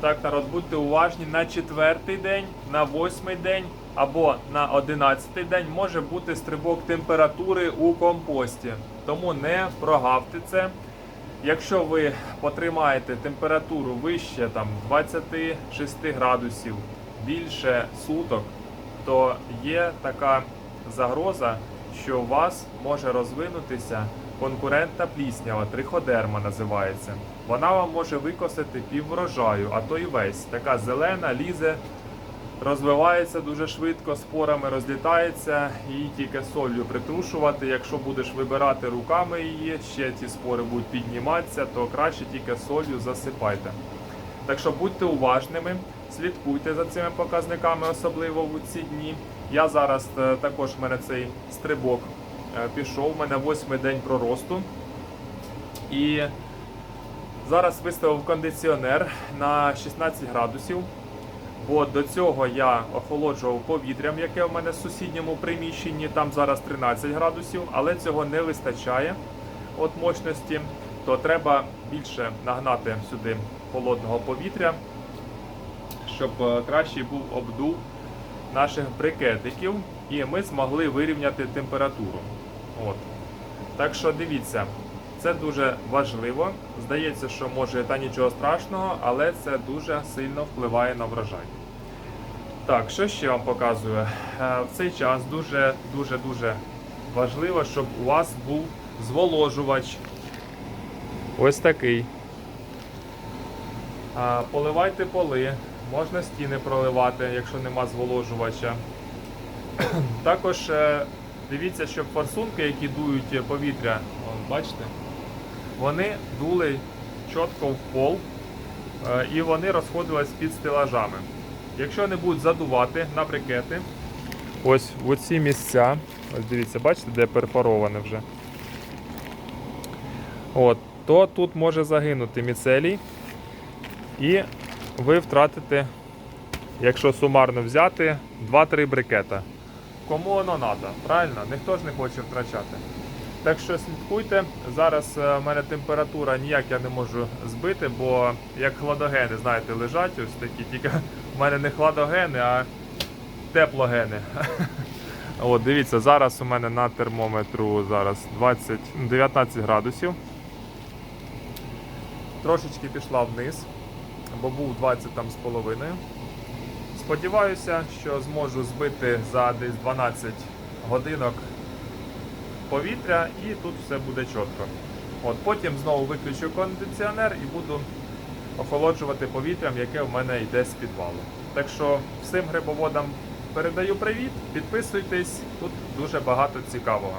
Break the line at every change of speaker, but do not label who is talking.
Так, народ, будьте уважні, на четвертий день, на восьмий день або на одинадцятий день може бути стрибок температури у компості. Тому не прогавте це. Якщо ви потримаєте температуру вище там 26 градусів більше суток, то є така загроза, що у вас може розвинутися конкурентна пліснява, триходерма називається. Вона вам може викосити пів врожаю, а то й весь. Така зелена, лізе, розвивається дуже швидко, спорами розлітається, її тільки солью притрушувати. Якщо будеш вибирати руками її, ще ці спори будуть підніматися, то краще тільки солью засипайте. Так що будьте уважними, слідкуйте за цими показниками, особливо в ці дні. Я зараз е, також в мене цей стрибок е, пішов. У мене восьмий день проросту. І зараз виставив кондиціонер на 16 градусів. Бо до цього я охолоджував повітрям, яке в мене в сусідньому приміщенні. Там зараз 13 градусів, але цього не вистачає от мощності. То треба більше нагнати сюди холодного повітря, щоб е, кращий був обдув наших брикетиків, і ми змогли вирівняти температуру. От. Так що дивіться, це дуже важливо. Здається, що може та нічого страшного, але це дуже сильно впливає на врожай. Так, що ще вам показую? Е, В цей час дуже дуже дуже важливо, щоб у вас був зволожувач. Ось такий. Поливайте поли, можна стіни проливати, якщо нема зволожувача. Також е, дивіться, щоб форсунки, які дують повітря, бачите, вони дули чітко в пол е, і вони розходились під стелажами. Якщо вони будуть задувати на брикети, ось в оці місця, ось дивіться, бачите, де перфороване вже. От, то тут може загинути міцелій. І ви втратите, якщо сумарно взяти, 2-3 брикета. Кому воно треба, правильно? Ніхто ж не хоче втрачати. Так що слідкуйте. Зараз е, в мене температура ніяк я не можу збити, бо як хладогени, знаєте, лежать ось такі, тільки в мене не хладогени, а теплогени. От, дивіться, зараз у мене на термометру зараз 20, 19 градусів. Трошечки пішла вниз, бо був 20 там з половиною. Сподіваюся, що зможу збити за десь 12 годинок повітря і тут все буде чітко. От, потім знову виключу кондиціонер і буду охолоджувати повітрям, яке в мене йде з підвалу. Так що всім грибоводам передаю привіт, підписуйтесь, тут дуже багато цікавого.